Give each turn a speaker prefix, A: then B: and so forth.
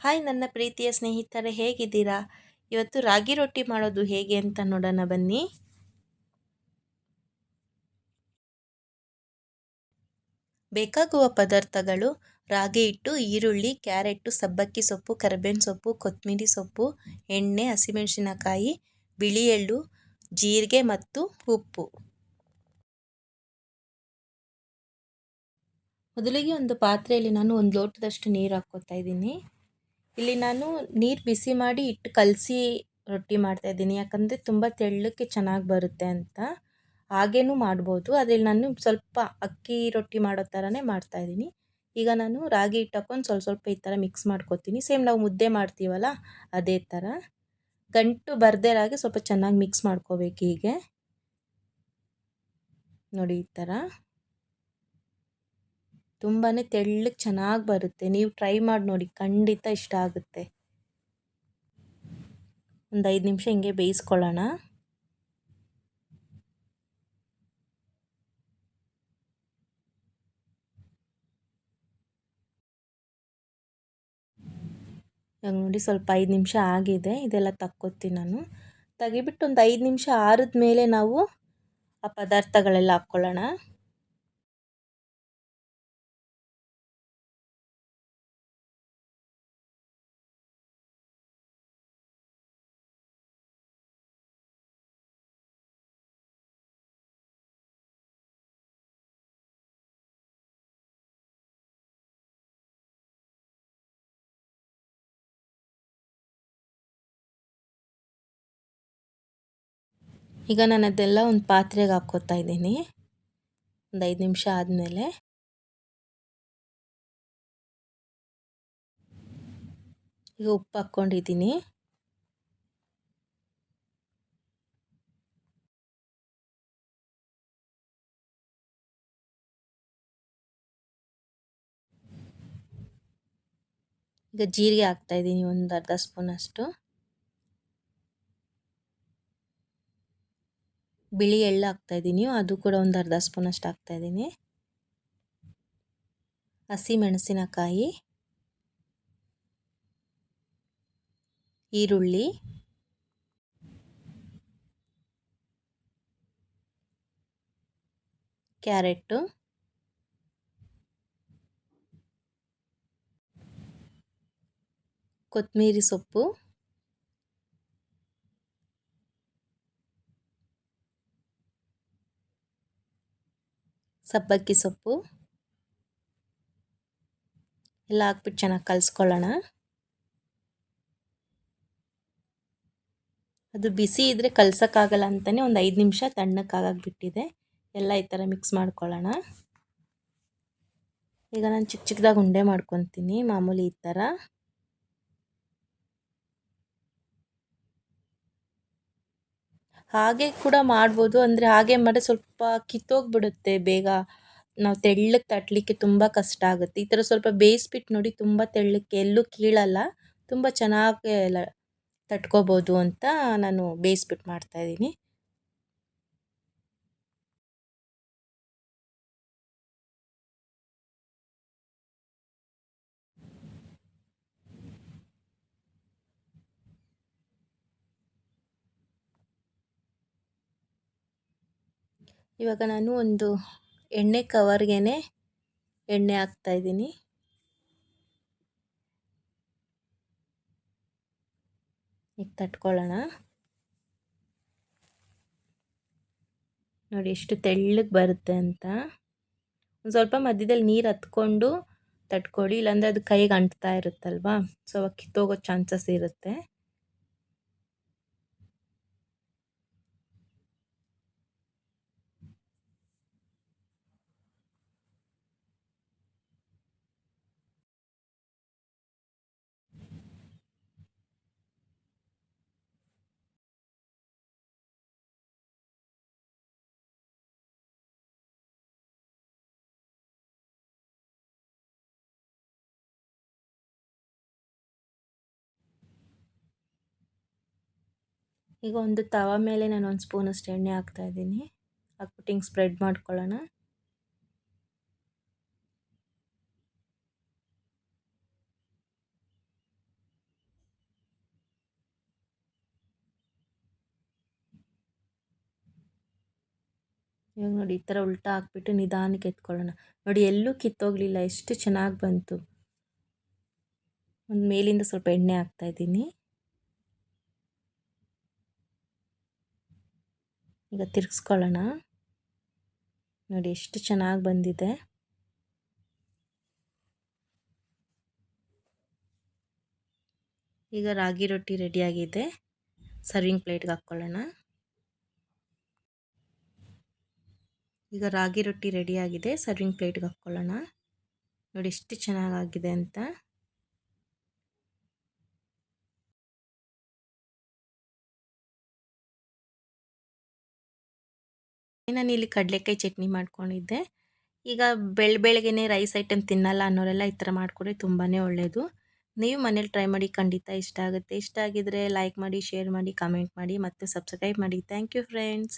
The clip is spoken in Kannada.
A: ಹಾಯ್, ನನ್ನ ಪ್ರೀತಿಯ ಸ್ನೇಹಿತರೆ, ಹೇಗಿದ್ದೀರಾ? ಇವತ್ತು ರಾಗಿ ರೊಟ್ಟಿ ಮಾಡೋದು ಹೇಗೆ ಅಂತ ನೋಡೋಣ ಬನ್ನಿ. ಬೇಕಾಗುವ ಪದಾರ್ಥಗಳು ರಾಗಿ ಹಿಟ್ಟು, ಈರುಳ್ಳಿ, ಕ್ಯಾರೆಟ್ಟು, ಸಬ್ಬಕ್ಕಿ ಸೊಪ್ಪು, ಕರಿಬೇವಿನ ಸೊಪ್ಪು, ಕೊತ್ತಂಬರಿ ಸೊಪ್ಪು, ಎಣ್ಣೆ, ಹಸಿಮೆಣಸಿನಕಾಯಿ ಬಿಳಿ ಎಳ್ಳು ಜೀರಿಗೆ ಮತ್ತು ಉಪ್ಪು. ಮೊದಲಿಗೆ ಒಂದು ಪಾತ್ರೆಯಲ್ಲಿ ನಾನು ಒಂದು ಲೋಟದಷ್ಟು ನೀರು ಹಾಕ್ಕೋತಾ ಇದ್ದೀನಿ. ಇಲ್ಲಿ ನಾನು ನೀರು ಬಿಸಿ ಮಾಡಿ ಇಟ್ಟು ಕಲಸಿ ರೊಟ್ಟಿ ಮಾಡ್ತಾ ಇದ್ದೀನಿ. ಯಾಕಂದರೆ ತುಂಬ ತೆಳ್ಳಕ್ಕೆ ಚೆನ್ನಾಗಿ ಬರುತ್ತೆ ಅಂತ. ಹಾಗೇನು ಮಾಡ್ಬೋದು. ಅದ್ರಲ್ಲಿ ನಾನು ಸ್ವಲ್ಪ ಅಕ್ಕಿ ರೊಟ್ಟಿ ಮಾಡೋ ಥರನೇ ಮಾಡ್ತಾಯಿದ್ದೀನಿ ಈಗ ನಾನು ರಾಗಿ ಹಿಟ್ಟು ಹಾಕೊಂಡು ಸ್ವಲ್ಪ ಸ್ವಲ್ಪ ಈ ಥರ ಮಿಕ್ಸ್ ಮಾಡ್ಕೊತೀನಿ. ಸೇಮ್ ನಾವು ಮುದ್ದೆ ಮಾಡ್ತೀವಲ್ಲ, ಅದೇ ಥರ ಗಂಟು ಬರದೇ ರಾಗಿ ಸ್ವಲ್ಪ ಚೆನ್ನಾಗಿ ಮಿಕ್ಸ್ ಮಾಡ್ಕೋಬೇಕು ಹೀಗೆ. ನೋಡಿ ಈ ಥರ ತುಂಬಾ ತೆಳ್ಳಗೆ ಚೆನ್ನಾಗಿ ಬರುತ್ತೆ. ನೀವು ಟ್ರೈ ಮಾಡಿ ನೋಡಿ, ಖಂಡಿತ ಇಷ್ಟ ಆಗುತ್ತೆ. ಒಂದು ಐದು ನಿಮಿಷ ಹಿಂಗೆ ಬೇಯಿಸ್ಕೊಳ್ಳೋಣ. ಇವಾಗ ನೋಡಿ ಸ್ವಲ್ಪ ಐದು ನಿಮಿಷ ಆಗಿದೆ. ಇದೆಲ್ಲ ತಕ್ಕೊತೀನಿ ನಾನು. ತೆಗಿಬಿಟ್ಟು ಒಂದು ಐದು ನಿಮಿಷ ಆರಿದ ಮೇಲೆ ನಾವು ಆ ಪದಾರ್ಥಗಳೆಲ್ಲ ಹಾಕ್ಕೊಳ್ಳೋಣ. ಈಗ ನಾನು ಅದೆಲ್ಲ ಒಂದು ಪಾತ್ರೆಗೆ ಹಾಕ್ಕೋತಾ ಇದ್ದೀನಿ. ಒಂದು ಐದು ನಿಮಿಷ ಆದಮೇಲೆ. ಈಗ ಉಪ್ಪು ಹಾಕ್ಕೊಂಡಿದ್ದೀನಿ. ಈಗ ಜೀರಿಗೆ ಹಾಕ್ತಾಯಿದ್ದೀನಿ ಒಂದು ಅರ್ಧ ಸ್ಪೂನಷ್ಟು. ಬಿಳಿ ಎಳ್ಳು ಹಾಕ್ತಾಯಿದ್ದೀನಿ ಅದು ಕೂಡ ಒಂದು ಅರ್ಧ ಸ್ಪೂನಷ್ಟು ಹಾಕ್ತಾಯಿದ್ದೀನಿ ಹಸಿ ಮೆಣಸಿನಕಾಯಿ, ಈರುಳ್ಳಿ, ಕ್ಯಾರೆಟ್ಟು ಕೊತ್ತಂಬರಿ ಸೊಪ್ಪು. ಸಬ್ಬಕ್ಕಿ ಸೊಪ್ಪು. ಎಲ್ಲ ಹಾಕ್ಬಿಟ್ಟು ಚೆನ್ನಾಗಿ ಕಲಿಸ್ಕೊಳ್ಳೋಣ. ಅದು ಬಿಸಿ ಇದ್ದರೆ ಕಲ್ಸೋಕ್ಕಾಗಲ್ಲ ಅಂತಲೇ ಒಂದು ಐದು ನಿಮಿಷ ತಣ್ಣಕ್ಕಾಗಾಗ್ಬಿಟ್ಟಿದೆ ಎಲ್ಲ ಈ ಥರ ಮಿಕ್ಸ್ ಮಾಡ್ಕೊಳ್ಳೋಣ. ಈಗ ನಾನು ಚಿಕ್ಕ ಚಿಕ್ಕದಾಗಿ ಉಂಡೆ ಮಾಡ್ಕೊತೀನಿ ಮಾಮೂಲಿ ಈ ಥರ ಹಾಗೆ ಕೂಡ ಮಾಡ್ಬೋದು. ಅಂದರೆ ಹಾಗೆ ಮಾಡಿದ್ರೆ ಸ್ವಲ್ಪ ಕಿತ್ತೋಗ್ಬಿಡುತ್ತೆ ಬೇಗ. ನಾವು ತೆಳ್ಳಗೆ ತಟ್ಟಲಿಕ್ಕೆ ತುಂಬ ಕಷ್ಟ ಆಗುತ್ತೆ. ಈ ಥರ ಸ್ವಲ್ಪ ಬೇಯಿಸ್ಬಿಟ್ಟು ನೋಡಿ ತುಂಬ ತೆಳ್ಳಕ್ಕೆ, ಎಲ್ಲೂ ಕೀಳಲ್ಲ. ತುಂಬ ಚೆನ್ನಾಗಿ ಎಲ್ಲ ತಟ್ಕೋಬೋದು ಅಂತ ನಾನು ಬೇಯಿಸ್ಬಿಟ್ಟು ಮಾಡ್ತಾಯಿದ್ದೀನಿ ಇವಾಗ ನಾನು ಒಂದು ಎಣ್ಣೆ ಕವರ್ಗೆ ಎಣ್ಣೆ ಹಾಕ್ತಾಯಿದ್ದೀನಿ ಈಗ ತಟ್ಕೊಳ್ಳೋಣ. ನೋಡಿ ಎಷ್ಟು ತೆಳ್ಳಗೆ ಬರುತ್ತೆ ಅಂತ. ಒಂದು ಸ್ವಲ್ಪ ಮಧ್ಯದಲ್ಲಿ ನೀರು ಹತ್ಕೊಂಡು ತಟ್ಕೊಳ್ಳಿ, ಇಲ್ಲಾಂದರೆ ಅದು ಕೈಗೆ ಅಂಟ್ತಾ ಇರುತ್ತಲ್ವಾ? ಸೊ ಅವಾಗ ಕಿತ್ತೋಗೋ ಚಾನ್ಸಸ್ ಇರುತ್ತೆ. ಈಗ ಒಂದು ತವ ಮೇಲೆ ನಾನು ಒಂದು ಸ್ಪೂನ್ ಸ್ಪೂನಷ್ಟು ಎಣ್ಣೆ ಹಾಕ್ತಾ ಹಾಕ್ತಾಯಿದ್ದೀನಿ ಹಾಕ್ಬಿಟ್ಟು ಹಿಂಗೆ ಸ್ಪ್ರೆಡ್ ಮಾಡ್ಕೊಳ್ಳೋಣ. ಇವಾಗ ನೋಡಿ ಈ ಥರ ಉಲ್ಟಾ ಹಾಕ್ಬಿಟ್ಟು ನಿಧಾನಕ್ಕೆ ಎತ್ಕೊಳ್ಳೋಣ. ನೋಡಿ ಎಲ್ಲೂ ಕಿತ್ತೋಗಲಿಲ್ಲ, ಎಷ್ಟು ಚೆನ್ನಾಗಿ ಬಂತು. ಒಂದು ಮೇಲಿಂದ ಸ್ವಲ್ಪ ಎಣ್ಣೆ ಹಾಕ್ತಾ ಹಾಕ್ತಾಯಿದ್ದೀನಿ ಈಗ ತಿರ್ಗಿಸ್ಕೊಳ್ಳೋಣ. ನೋಡಿ ಎಷ್ಟು ಚೆನ್ನಾಗಿ ಬಂದಿದೆ. ಈಗ ರಾಗಿ ರೊಟ್ಟಿ ರೆಡಿಯಾಗಿದೆ ಸರ್ವಿಂಗ್ ಪ್ಲೇಟ್ಗೆ ಹಾಕ್ಕೊಳ್ಳೋಣ. ಈಗ ರಾಗಿ ರೊಟ್ಟಿ ರೆಡಿಯಾಗಿದೆ ಸರ್ವಿಂಗ್ ಪ್ಲೇಟ್ಗೆ ಹಾಕ್ಕೊಳ್ಳೋಣ. ನೋಡಿ ಎಷ್ಟು ಚೆನ್ನಾಗಾಗಿದೆ ಅಂತ. ನಾನು ಇಲ್ಲಿ ಕಡಲೆಕಾಯಿ ಚಟ್ನಿ ಮಾಡ್ಕೊಂಡಿದ್ದೆ. ಈಗ ಬೆಳ, ಬೆಳಗ್ಗೆನೆ ರೈಸ್ ಐಟಮ್ ತಿನ್ನಲ್ಲ ಅನ್ನೋರೆಲ್ಲ ಈ ಥರ ಮಾಡ್ಕೊಡ್ರೆ ತುಂಬಾ ಒಳ್ಳೆಯದು ನೀವು ಮನೇಲಿ ಟ್ರೈ ಮಾಡಿ ಖಂಡಿತ ಇಷ್ಟ ಆಗುತ್ತೆ. ಇಷ್ಟ ಆಗಿದ್ರೆ ಲೈಕ್ ಮಾಡಿ ಶೇರ್ ಮಾಡಿ ಕಮೆಂಟ್ ಮಾಡಿ ಮತ್ತು ಸಬ್ಸ್ಕ್ರೈಬ್ ಮಾಡಿ. Thank you friends